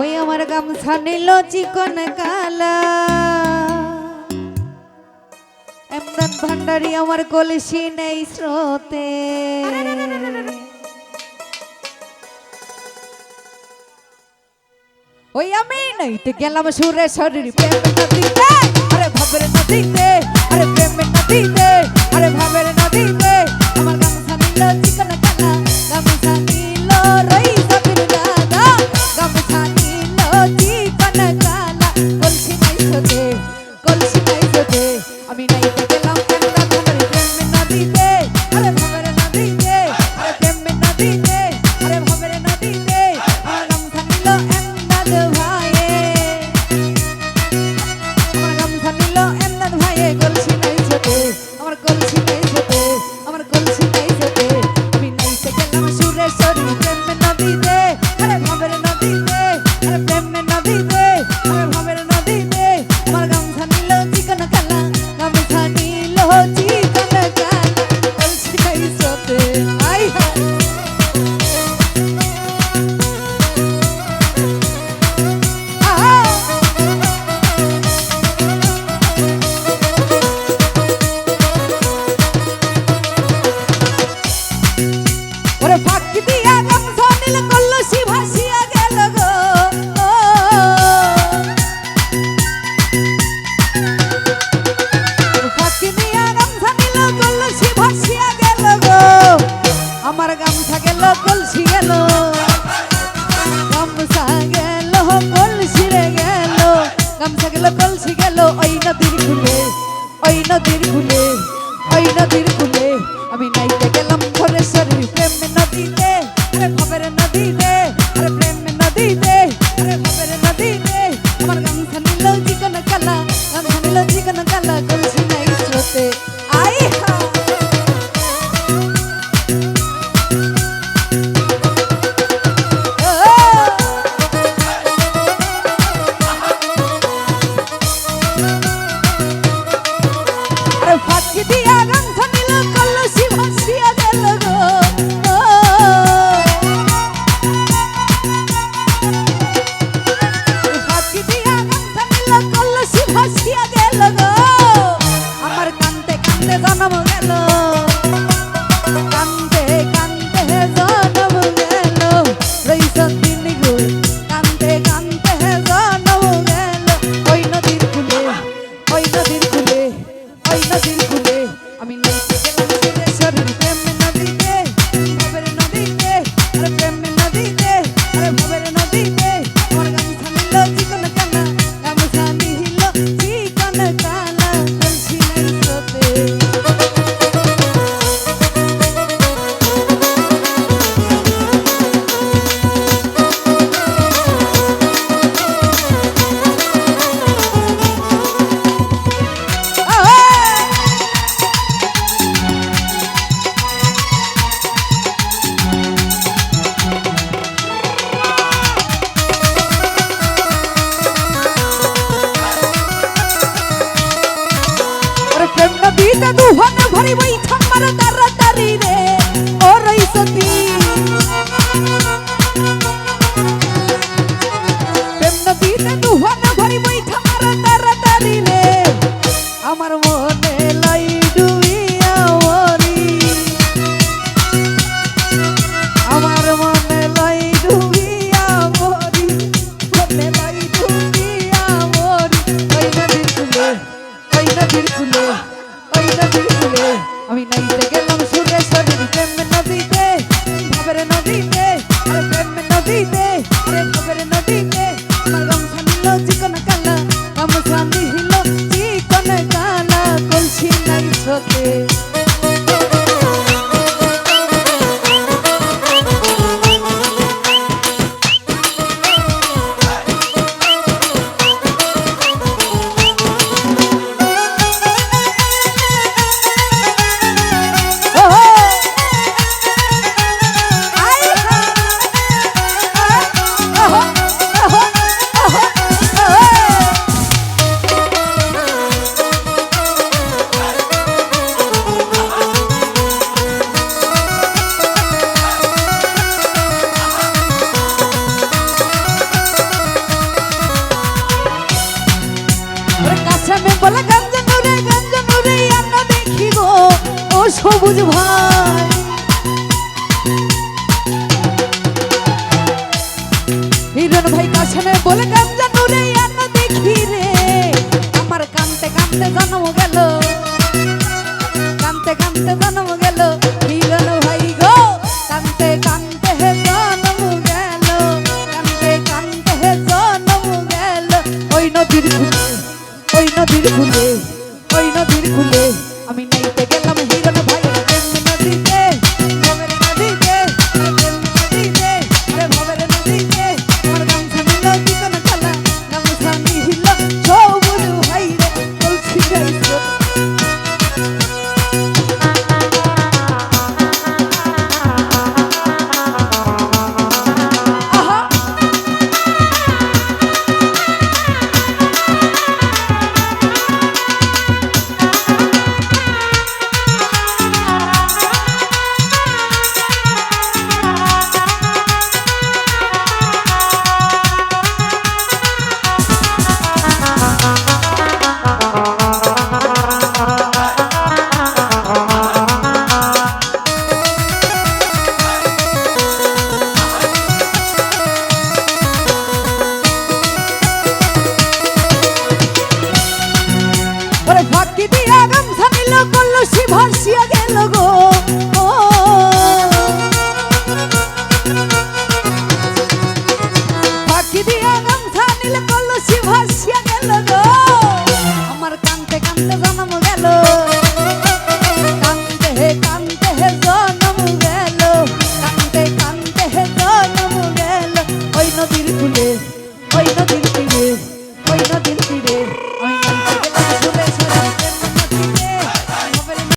ওই আমার গামছা নিল চিকন কালা। এমদান ভান্ডারি আমার কলসি নেই স্রোতে। ওই আমি নইতে গেলাম সুরে শরীর প্রেম নদীতে। আরে ভাবরে নদীতে। আমার গলছি গামছা গেল কলসি গেল ওই নদীর খুলে ওই নদীর খুলে ওই নদীর বলে। আমি নাইতে গেলাম সুরেশ্বরের প্রেম নদীতে, ভাবের নদীতে, আরে প্রেম নদীতে আরে ভাবের নদীতে। আমার রং সানিল, চিকন কালা আমার সানিল চিকন কাছামে বলে সবুজ ভাই। হিরণ ভাই কাছামে বলে গঞ্জ vida com you